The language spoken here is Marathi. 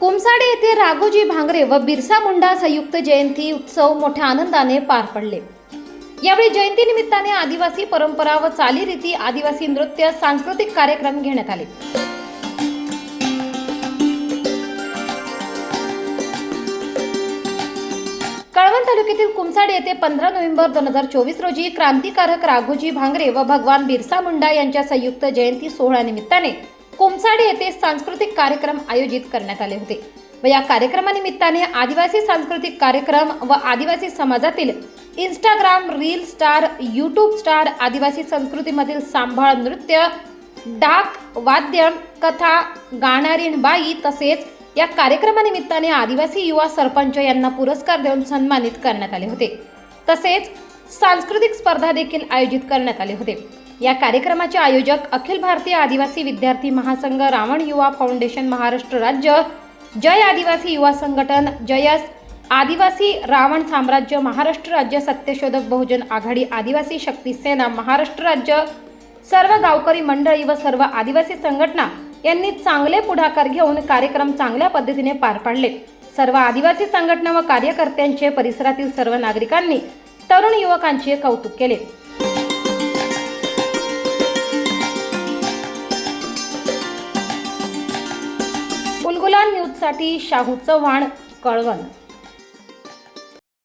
कुमसाडे येथे राघोजी भांगरे व बिरसा मुंडा संयुक्त जयंती उत्सव मोठ्या आनंदाने पार पडले. यावेळी जयंती निमित्ताने आदिवासी परंपरा व चालीरीती आदिवासी नृत्य सांस्कृतिक कार्यक्रम घेण्यात आले. कळवण तालुक्यातील कुमसाड येथे पंधरा नोव्हेंबर दोन हजार चोवीस रोजी क्रांतिकारक राघोजी भांगरे व भगवान बिरसा मुंडा यांच्या संयुक्त जयंती सोहळ्यानिमित्ताने कुमसाड येथे सांस्कृतिक कार्यक्रम आयोजित करण्यात आले होते. व या कार्यक्रमानिमित्ताने आदिवासी सांस्कृतिक कार्यक्रम व आदिवासी समाजातील Instagram reel star YouTube star आदिवासी संस्कृतीमधील सांभाळ नृत्य डाक वाद्य कथा गाणारीण बाई तसेच या कार्यक्रमानिमित्ताने आदिवासी युवा सरपंच यांना पुरस्कार देऊन सन्मानित करण्यात आले होते. तसेच सांस्कृतिक स्पर्धा देखील आयोजित करण्यात आले होते. या कार्यक्रमाचे आयोजक अखिल भारतीय आदिवासी विद्यार्थी महासंघ रावण युवा फाउंडेशन महाराष्ट्र राज्य जय आदिवासी युवा संघटन जयस आदिवासी रावण साम्राज्य महाराष्ट्र राज्य सत्यशोधक बहुजन आघाडी आदिवासी शक्ती सेना महाराष्ट्र राज्य सर्व गावकरी मंडळी व सर्व आदिवासी संघटना यांनी चांगले पुढाकार घेऊन कार्यक्रम चांगल्या पद्धतीने पार पाडले. सर्व आदिवासी संघटना व कार्यकर्त्यांचे परिसरातील सर्व नागरिकांनी तरुण युवकांचे कौतुक केले. उलगुलान न्यूजसाठी शाहू चव्हाण कळवण.